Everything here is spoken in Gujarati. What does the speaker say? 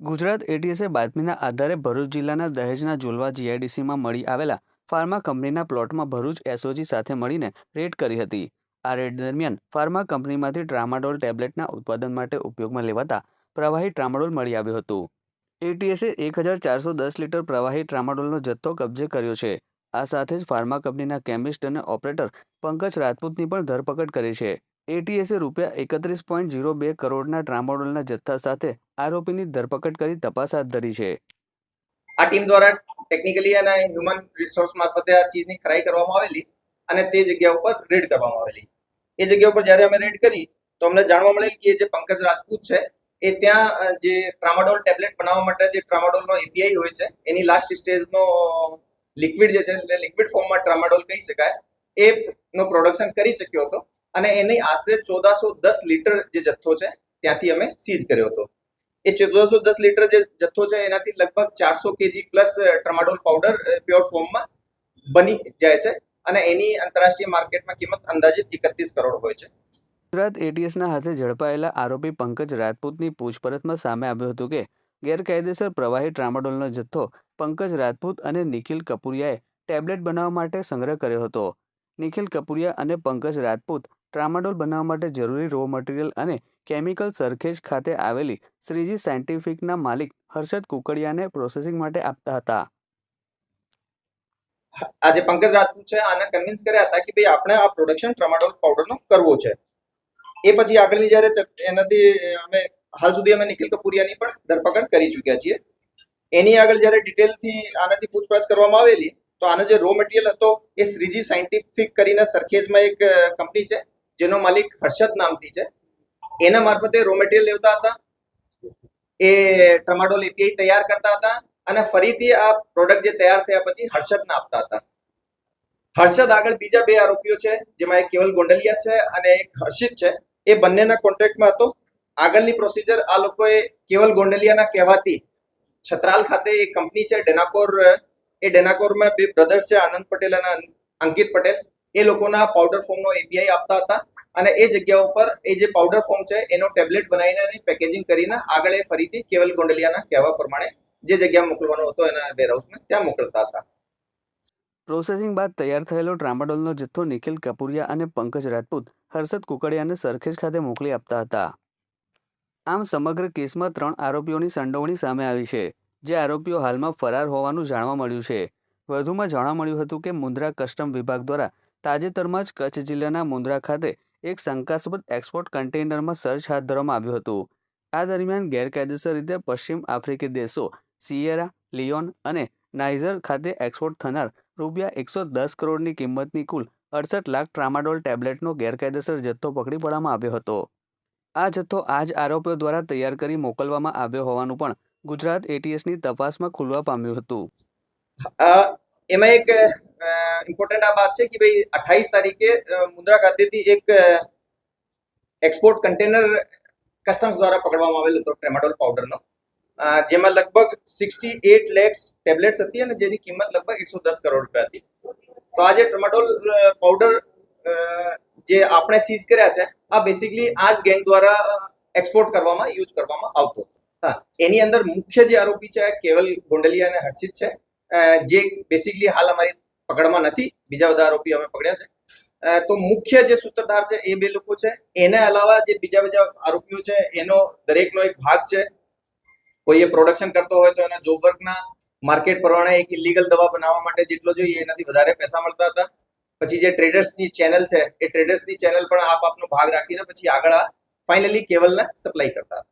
ગુજરાત એટીએસે બાતમીના આધારે ભરૂચ જિલ્લાના દહેજના જુલવા જીઆઈડીસીમાં મળી આવેલા ફાર્મા કંપનીના પ્લોટમાં ભરૂચ એસઓજી સાથે મળીને રેડ કરી હતી. આ રેડ દરમિયાન ફાર્મા કંપનીમાંથી ટ્રામાડોલ ટેબ્લેટના ઉત્પાદન માટે ઉપયોગમાં લેવાતા પ્રવાહી ટ્રામાડોલ મળી આવ્યું હતું. એટીએસે એક હજાર ચારસો દસ લીટર પ્રવાહી ટ્રામાડોલનો જથ્થો કબજે કર્યો છે. આ સાથે જ ફાર્મા કંપનીના કેમિસ્ટ અને ઓપરેટર પંકજ રાજપૂતની પણ ધરપકડ કરી છે. એટીએસે રૂપિયા એકત્રીસ પોઈન્ટ ઝીરો બે કરોડના ટ્રામાડોલના જથ્થા સાથે આરોપીની ધરપકડ કરી તપાસ હાથ ધરી છે. આ ટીમ દ્વારા ટેકનિકલી અને હ્યુમન રિસોર્સ મારફતે આ ચીજની ખરાઈ કરવામાં આવેલી અને તે જગ્યા ઉપર રેડ કરવામાં આવેલી. એ જગ્યા ઉપર જ્યારે અમે રેડ કરી, તો અમને જાણવા મળેલ કે જે પંકજ રાજપૂત છે, એ ત્યાં જે ટ્રામાડોલ ટેબ્લેટ બનાવવા માટે જે ટ્રામાડોલનો એપીઆઈ હોય છે, એની લાસ્ટ સ્ટેજનો લિક્વિડ જે છે, એટલે લિક્વિડ ફોર્મમાં ટ્રામાડોલ કહી શકાય, એ નો પ્રોડક્શન કરી શક્યો હતો. અને એની આશરે ચૌદસો દસ લીટર જે જથ્થો છે, ત્યાંથી અમે સીઝ કર્યો હતો. એ ચૌદસો દસ લીટર જે જથ્થો છે, એનાથી લગભગ ચારસો KG plus tramadol powder pure ફોર્મમાં બની જાય છે અને એની આંતરરાષ્ટ્રીય માર્કેટમાં કિંમત અંદાજિત એકત્રીસ કરોડ હોય છે. ગુજરાત એટીએસના હાથે ઝડપાયેલા આરોપી પંકજ રાજપૂતની પૂછપરછમાં સામે આવ્યું હતું કે, ગેરકાયદેસર પ્રવાહી ટ્રામાડોલનો જથ્થો પંકજ રાજપૂત અને નિખિલ કપૂરિયાએ ટેબ્લેટ બનાવવા માટે સંગ્રહ કર્યો હતો. નિખિલ કપૂરિયા અને પંકજ રાજપૂત ટ્રામાડોલ બનાવવા માટે જરૂરી રો મટીરિયલ અને કેમિકલ સરખેજ ખાતે આવેલી શ્રીજી સાયન્ટિફિકના માલિક હર્ષદ કુકડિયાને પ્રોસેસિંગ માટે આપતા હતા. આજે પંકજ રાજપૂત છે, આને કન્વિન્સ કર્યા હતા કે ભાઈ આપણે આ પ્રોડક્શન ટ્રામાડોલ પાવડરનો કરવો છે. એ પછી આગળની જ્યારે એનાથી અમે હાલ સુધી અમે નિખિલ કપૂરિયાની પણ ધરપકડ કરી ચૂક્યા છીએ. એની આગળ જ્યારે ડિટેલથી આનાથી પૂછપરછ કરવામાં આવેલી, તો આનો જે રો મટીરિયલ હતો એ શ્રીજી સાયન્ટિફિક કરીને સરખેજમાં એક કંપની છે જેનો માલિક હર્ષદ નામથી છે. એના મારફતે રો મટીરિયલ લેવતા હતા. એ ટમાટો એપીઆઈ તૈયાર કરતા હતા અને ફરીથી આ પ્રોડક્ટ જે તૈયાર થયા પછી હર્ષદને આપતા હતા. હર્ષદ આગળ બીજા બે આરોપીઓ છે, જેમાં એક કેવલ ગોંડલિયા છે અને એક હર્ષિત છે. એ બંનેના કોન્ટ્રાક્ટમાં હતો. આગળની પ્રોસિજર આ લોકોએ કેવલ ગોંડલિયાના કહેવાતી છત્રાલ ખાતે એક કંપની છે ડેનાકોર એ ડેનાકોરમાં બે બ્રધર્સ છે, આનંદ પટેલ અને અંકિત પટેલ. એ લોકોના પાવડર ફોર્મનો એપીઆઈ આપતા હતા અને એ જગ્યા ઉપર એ જે પાવડર ફોર્મ છે, એનો ટેબ્લેટ બનાવીને પેકેજિંગ કરીને આગળ એ ફરીથી કેવલ ગોંડલિયાના કહેવા પ્રમાણે જે જગ્યા મોકલવાનો હતો એના વેરહાઉસમાં ત્યાં મોકલતા હતા. પ્રોસેસિંગ બાદ તૈયાર થયેલો ટ્રામાડોલનો જથ્થો નિખિલ કપૂરિયા અને પંકજ રાજપૂત, હર્ષદ કુકડિયાને સરખેજ ખાતે મોકલી આપતા હતા. આમ સમગ્ર કેસમાં ત્રણ આરોપીઓની સંડોવણી સામે આવી છે, જે આરોપીઓ હાલમાં ફરાર હોવાનું જાણવા મળ્યું છે. વધુમાં જાણવા મળ્યું હતું કે મુન્દ્રા કસ્ટમ વિભાગ દ્વારા તાજેતરમાં જ કચ્છ જિલ્લાના મુન્દ્રા ખાતે એક શંકાસ્પદ એક્સપોર્ટ કન્ટેનરમાં સર્ચ હાથ ધરવામાં આવ્યું હતું. આ દરમિયાન ગેરકાયદેસર રીતે પશ્ચિમ આફ્રિકી દેશો સિયેરા લિયોન અને નાઇઝર ખાતે એક્સપોર્ટ થનાર રૂપિયા એકસો દસ કરોડની કિંમતની કુલ અડસઠ લાખ ટ્રામાડોલ ટેબ્લેટનો ગેરકાયદેસર જથ્થો પકડી પાડવામાં આવ્યો હતો. આ જથ્થો આ જ આરોપીઓ દ્વારા તૈયાર કરી મોકલવામાં આવ્યો હોવાનું પણ ગુજરાત એટીએસની તપાસમાં ખુલવા પામ્યું હતું. અ, એમાં એક ઇમ્પોર્ટન્ટ આ વાત છે કે ભાઈ અઠ્ઠાવીસ તારીખે મુદ્રા ખાતેથી એક એક્સપોર્ટ કન્ટેનર કસ્ટમ્સ દ્વારા પકડવામાં આવેલો હતો ટ્રેમાડોલ પાવડરનો જેમાં લગભગ સિક્સટી એટ લેક્સ ટેબ્લેટ્સ હતી અને જેની કિંમત લગભગ એકસો દસ કરોડ રૂપિયા હતી. તો આજે ટ્રેમાડોલ પાવડર જે આપણે સીઝ કર્યા છે, આ બેસિકલી આ જ ગેંગ દ્વારા એક્સપોર્ટ કરવામાં યુઝ કરવામાં આવતો હા, એની અંદર મુખ્ય જે આરોપી છે, કેવલ ગોંડલિયા અને હર્ષિત છે. જે બેસિકલી હાલ અમારી પકડમાં નથી, બીજા બધા આરોપી અમે પકડ્યા છે. તો મુખ્ય જે સૂત્રધાર છે એ બે લોકો છે. એના અલાવા જે બીજા બીજા આરોપીઓ છે, એનો દરેકનો એક ભાગ છે. કોઈ એ પ્રોડક્શન કરતો હોય તો એના જોબ વર્કના માર્કેટ પ્રમાણે એક ઇલીગલ દવા બનાવવા માટે જેટલો જોઈએ એનાથી વધારે પૈસા મળતા હતા. પછી જે ટ્રેડર્સની ચેનલ છે, એ ટ્રેડર્સની ચેનલ પણ આપ આપનો ભાગ રાખીને પછી આગળ ફાઇનલી કેવલને સપ્લાય કરતા હતા.